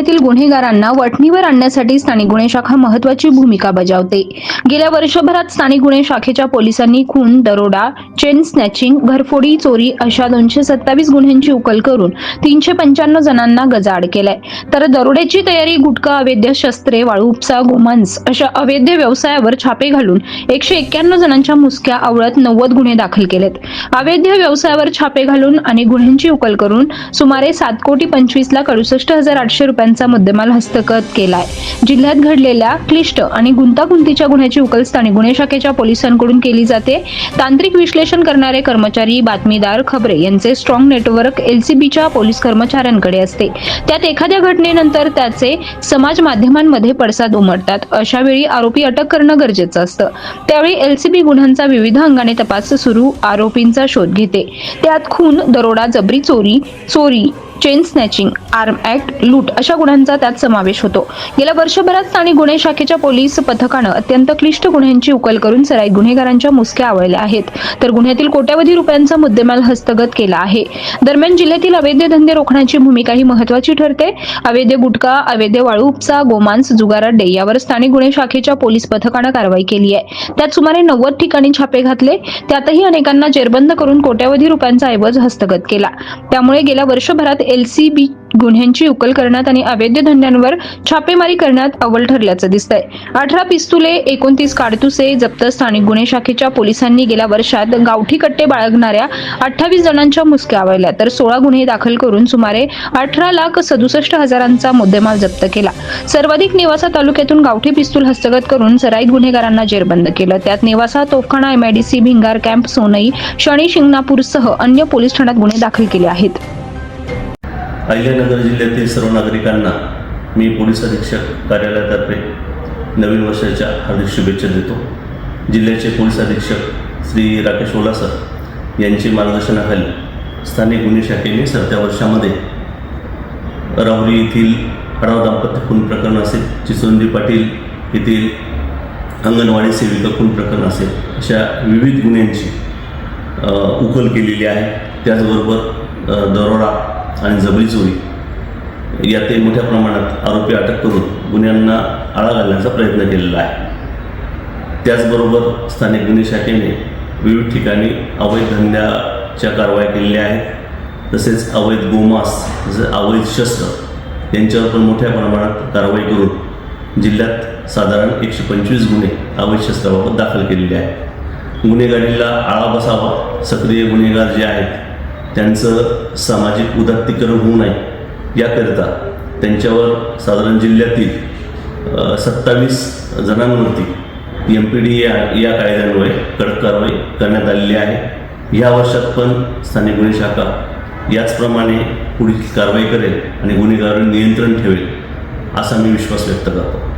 जिल्ह्यातील गुन्हेगारांना वठणीवर आणण्यासाठी स्थानिक गुन्हे शाखा महत्वाची भूमिका बजावते. गेल्या वर्षभरात स्थानिक गुन्हे शाखेच्या पोलिसांनी खून दरोडा चेन स्नॅचिंग घरफोडी चोरी अशा दोनशे सत्तावीस गुन्ह्यांची उकल करून तीनशे पंच्याण्णव जणांना गजाआड केलाय. तर दरोड्याची तयारी गुटखा अवैध शस्त्रे वाळू उपसा गोमांस अशा अवैध व्यवसायावर छापे घालून एकशे एक्क्याण्णव जणांच्या मुसक्या आवळत नव्वद गुन्हे दाखल केलेत. अवैध व्यवसायावर छापे घालून आणि गुन्ह्यांची उकल करून सुमारे सात कोटी पंचवीस लाख अडुसष्ट हजार आठशे रुपयांचा मुद्देमाल हस्तगत केलाय. जिल्ह्यात घडलेल्या क्लिष्ट आणि गुंतागुंतीच्या गुन्ह्याची उकलस्थानी गुन्हे शाखेच्या पोलिसांकडून केली जाते. तांत्रिक विश्लेषण करणारे कर्मचारी बातमीदार खबरे यांचे स्ट्रॉंग नेटवर्क एलसीबीच्या पोलीस कर्मचाऱ्यांकडे असते. त्यात एखाद्या घटनेनंतर त्याचे समाज माध्यमांमध्ये पडसाद उमटतात. अशा वेळी आरोपी अटक करणं गरजेचं असतं. त्यावेळी एलसीबी गुन्ह्यांचा विविध अंगाने तपास सुरू आरोपींचा शोध घेते. त्यात खून दरोडा जबरी चोरी चोरी चेन स्नॅचिंग आर्म ऍक्ट लूट अशा गुन्ह्यांचा त्यात समावेश होतो. गेल्या वर्षभरात स्थानिक गुन्हे शाखेच्या पोलीस पथकानं अत्यंत क्लिष्ट गुन्ह्यांची उकल करून सराई गुन्हेगारांच्या मुसक्या आवळल्या आहेत. तर गुन्ह्यातील कोट्यावधी रुपयांचा मुद्देमाल हस्तगत केला आहे. दरम्यान जिल्ह्यातील अवैध धंदे रोखण्याची भूमिका ही महत्वाची ठरते. अवैध गुटखा अवैध वाळू उपसा गोमांस जुगाराड्डे यावर स्थानिक गुन्हे शाखेच्या पोलीस पथकानं कारवाई केली आहे. त्यात सुमारे नव्वद ठिकाणी छापे घातले. त्यातही अनेकांना जेरबंद करून कोट्यावधी रुपयांचा ऐवज हस्तगत केला. त्यामुळे गेल्या वर्षभरात एल सी बी गुन्ह्यांची उकल करण्यात आणि अवैध धंद्यांवर छापेमारी करण्यात अव्वल ठरल्याचं दिसतंय. अठरा पिस्तुले एकोणतीस काडतुसे जप्त स्थानिक गुन्हे शाखेच्या पोलिसांनी गेल्या वर्षात गावठी कट्टे बाळगणाऱ्या अठ्ठावीस जणांच्या मुसक्या आवळल्या तर सोळा गुन्हे दाखल करून सुमारे अठरा लाख सदुसष्ट हजारांचा मुद्देमाल जप्त केला. सर्वाधिक नेवासा तालुक्यातून गावठी पिस्तूल हस्तगत करून सराईत गुन्हेगारांना जेरबंद केलं. त्यात नेवासा तोफखाना एमआयडीसी भिंगार कॅम्प सोनई शनी शिंगणापूरसह अन्य पोलीस ठाण्यात गुन्हे दाखल केले आहेत. अहिल्यानगर जिल्ह्यातील सर्व नागरिकांना मी पोलीस अधीक्षक कार्यालयातर्फे नवीन वर्षाच्या हार्दिक शुभेच्छा देतो. जिल्ह्याचे पोलीस अधीक्षक श्री राकेश ओलासर यांची मार्गदर्शनाखाली स्थानिक गुन्हे शाखेने सरत्या वर्षामध्ये राहुरी येथील आढाव दाम्पत्य खून प्रकरण असेल चिचोंदी पाटील येथील अंगणवाडी सेविका खून प्रकरण असेल अशा विविध गुन्ह्यांची उकल केलेली आहे. त्याचबरोबर दरोडा आणि जबरी चोरी यातही मोठ्या प्रमाणात आरोपी अटक करून गुन्ह्यांना आळा घालण्याचा प्रयत्न केलेला आहे. त्याचबरोबर स्थानिक गुन्हे शाखेने विविध ठिकाणी अवैध धंद्याच्या कारवाया केलेल्या आहेत. तसेच अवैध गोमास तसेच अवैध शस्त्र यांच्यावर पण मोठ्या प्रमाणात कारवाई करून जिल्ह्यात साधारण एकशे पंचवीस गुन्हे अवैध शस्त्राबाबत दाखल केलेले आहेत. गुन्हेगारीला आळा बसावा सक्रिय गुन्हेगार जे आहेत त्यांचं सामाजिक उदात्तीकरण होऊ नये याकरिता त्यांच्यावर साधारण जिल्ह्यातील सत्तावीस जणांवरती एम पी डी या या कायद्यान्वये कडक कारवाई करण्यात आलेली आहे. या वर्षात पण स्थानिक गुन्हे शाखा याचप्रमाणे पुढील कारवाई करेल आणि गुन्हेगारांवर नियंत्रण ठेवेल असा मी विश्वास व्यक्त करतो.